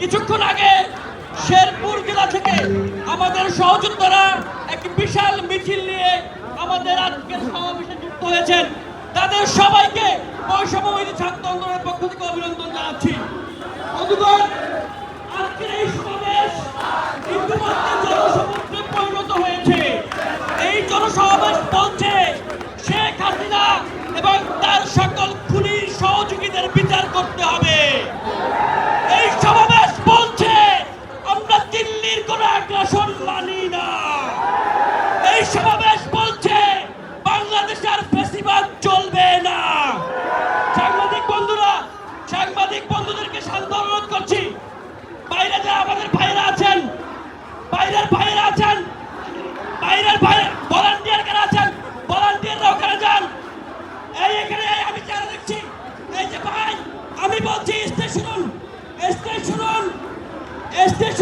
কিছুক্ষণ আগে শেরপুর জেলা থেকে আমাদের সহযোদ্ধারা একটি বিশাল মিছিল নিয়ে আমাদের আজকের সমাবেশে যুক্ত হয়েছেন। তাদের সবাইকে বৈষম্যবিধি ছাত্র আন্দোলনের পক্ষ থেকে অভিনন্দন জানাচ্ছি। আজকের এই সমাবেশ জনসমুদ্রে পরিণত হয়েছে। এই জনসমাবেশ আর ফেসিবাদ চলবে না। সাংবাদিক বন্ধুরা, সাংবাদিক বন্ধুদেরকে শান্ত অনুরোধ করছি। বাইরে যারা আমাদের ভাইরা আছেন, বাইরের ভাইরা আছেন, বাইরের ভাই ভলান্টিয়ার কারা আছেন ভলান্টিয়াররা ওখানে যান। এই এখানে আমি যারা দেখছি। এই যে ভাই, আমি বলছি স্টেজ শুনুন স্টেজ শুনুন স্টেজ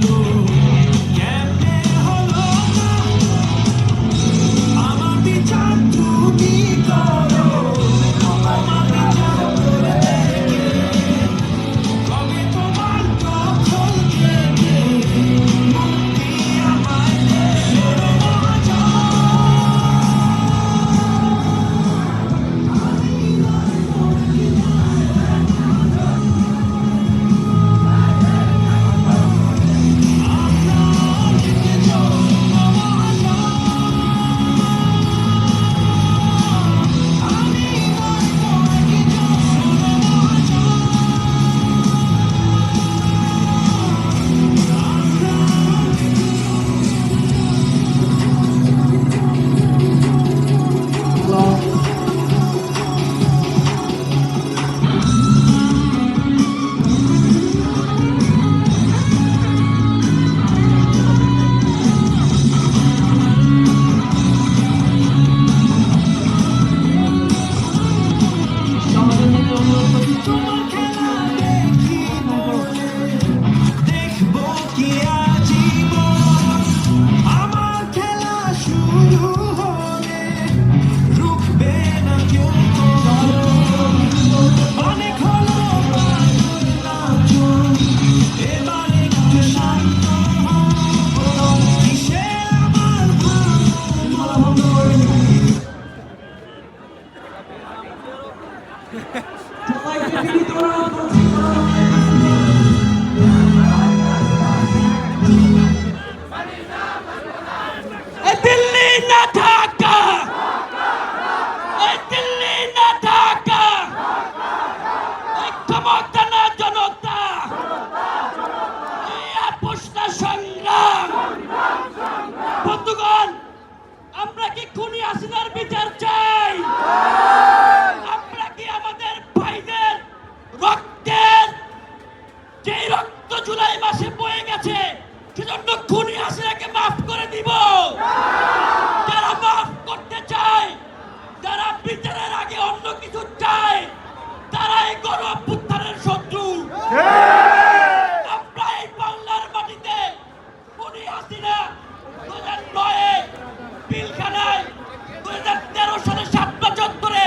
you. দিল্লি না ঢাকা এ দিল্লি না ঢাকা এই ক্ষমতা না জনতা এই আপোষনা সংগ্রাম বন্ধুগণ আমরা কি খুনি হাসিনার বিচার চাই আমরা কি আমাদের ভাইদের রক্তের যেই রক্ত জুলাই মাসে বয়ে গেছে। সেজন্য খুনি হাসিনাকে মাফ করে দিব। যারা মাফ করতে চায়, যারা বিচারের আগে অন্য কিছু চায় তারা এই গণ অভ্যুত্থানের শত্রু। আমরা এই বাংলার মাটিতে খুনি হাসিনা দু হাজার নয়ে পিলখানায় দু হাজার তেরো সালে সাত বছর ধরে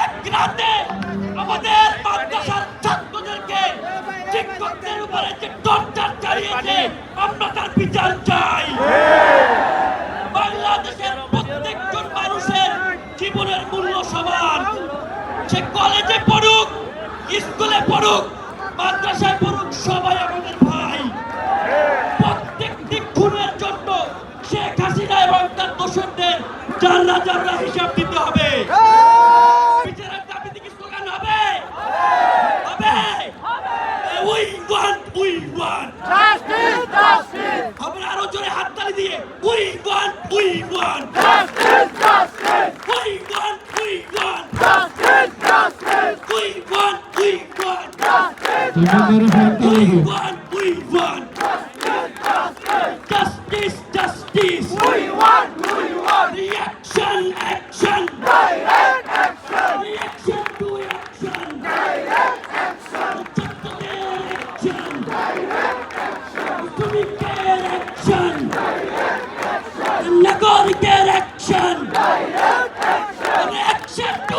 এক রাতে আমাদের মাদ্রাসার ছাত্রদেরকে শিক্ষকদের উপরে যে টর্চার চালিয়েছে, আমরা তার বিচার চাই। বাংলাদেশের প্রত্যেকজন মানুষের জীবনের মূল্য সমান। সে কলেজে পড়ুক স্কুলে পড়ুক, মাদ্রাসায় পড়ুক, সবাই আমাদের ভাই। প্রত্যেকটি খুনের জন্য শেখ হাসিনা এবং তার দোষরদের জানলা জানলা হিসাব দিতে হবে বিচারের দাবিতে কি স্লোগান হবে হবে we want we want Justice, justice, আমরা আরও জোরে হাততালি দিয়ে we want we justice, we want we justice, we want we justice, we want we want justice justice we want, we want reaction action direct action, reaction to action direct action action direct action শ্রমিকের action নাগরিকের action action two